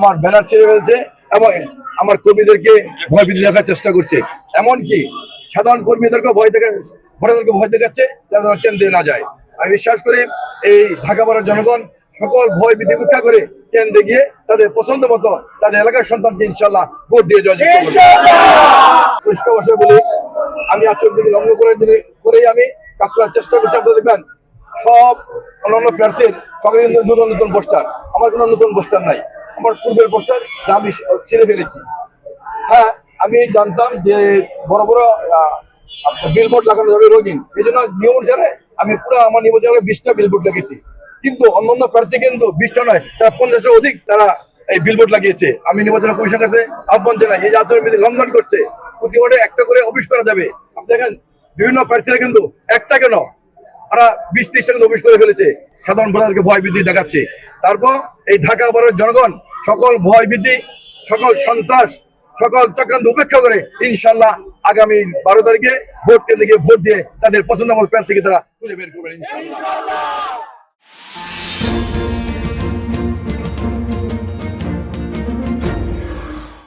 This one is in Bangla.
আমার ব্যানার ছেড়ে ফেলছে এবং আমার কর্মীদেরকে ভয়ভীতি দেখার চেষ্টা করছে। এমনকি সাধারণ কর্মীদেরকে ভয় দেখা ভোটারদেরকে ভয় দেখাচ্ছে যাতে তারা কেন্দ্রে না যায়। আমি বিশ্বাস করি এই ঢাকা পাড়ার জনগণ সকল ভয় ভীতি উপেক্ষা করে কেন্দ্রে গিয়ে তাদের পছন্দ মতো তাদের এলাকার সন্তানকে ইনশাল্লাহ ভোট দিয়ে করবে পরিষ্কার বলি, আমি আচরণ বিধি লঙ্ঘন করে করেই আমি কাজ করার চেষ্টা করছি। আপনারা দেখবেন সব অন্যান্য প্রার্থীর সকলে নতুন নতুন পোস্টার। আমার কোনো নতুন পোস্টার নাই। আমার পূর্বের পোস্টার আমি ছিঁড়ে ফেলেছি। হ্যাঁ আমি জানতাম যে বড় বড় বিলবোর্ড লাগানো যাবে রোগিন এই জন্য নিয়ম অনুসারে আমি পুরো আমার অনুসারে বিশটা বিলবোর্ড লিখেছি কিন্তু অন্যান্য প্রার্থী কিন্তু বিশটা নয়, তারা পঞ্চাশটা অধিক তারা এই বিলবোর্ড লাগিয়েছে। আমি নির্বাচন কমিশনের কাছে আহ্বান জানাই, এই যে আচরণ বিধি লঙ্ঘন করছে প্রতি ওয়ার্ডে একটা করে অফিস করা যাবে। আপনি দেখেন, বিভিন্ন প্রার্থীরা কিন্তু একটা কেন? তারা বিশ ত্রিশটা কিন্তু অফিস করে ফেলেছে। সাধারণ ভোটারকে ভয় বৃদ্ধি দেখাচ্ছে। তারপর এই ঢাকা বড়ের জনগণ সকল ভয় ভীতি সকল সন্ত্রাস, সকল চক্রান্ত উপেক্ষা করে ইনশাল্লাহ আগামী বারো তারিখে ভোট কেন্দ্রে গিয়ে ভোট দিয়ে তাদের পছন্দ মতো প্রার্থীকে তারা খুঁজে বের করবেন ইনশাল্লাহ